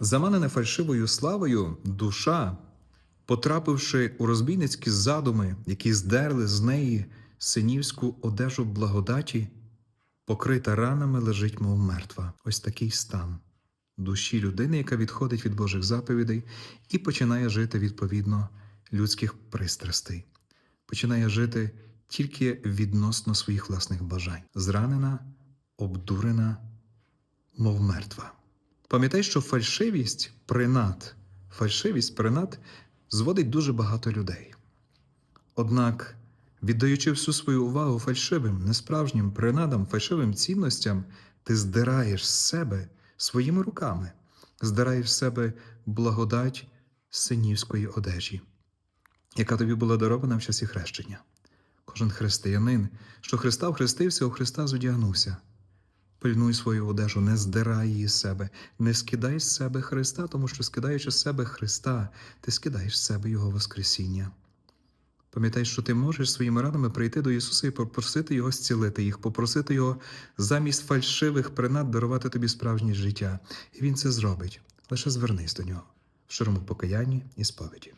Заманена фальшивою славою, душа, потрапивши у розбійницькі задуми, які здерли з неї синівську одежу благодаті, покрита ранами лежить, мов мертва. Ось такий стан душі людини, яка відходить від Божих заповідей і починає жити відповідно людських пристрастей, починає жити тільки відносно своїх власних бажань, зранена, обдурена, мов мертва. Пам'ятай, що фальшивість принад, фальшивість принад зводить дуже багато людей. Однак, віддаючи всю свою увагу фальшивим, несправжнім принадам, фальшивим цінностям, ти здираєш з себе своїми руками, здираєш з себе благодать синівської одежі, яка тобі була дарована в часі хрещення. Кожен християнин, що Христа вхрестився, у Христа зодягнувся. Пильнуй свою одежу, не здирай її з себе, не скидай з себе Христа, тому що скидаючи з себе Христа, ти скидаєш з себе Його Воскресіння. Пам'ятай, що ти можеш своїми ранами прийти до Ісуса і попросити Його зцілити їх, попросити Його замість фальшивих принад дарувати тобі справжнє життя. І Він це зробить. Лише звернись до нього в щирому покаянні і сповіді.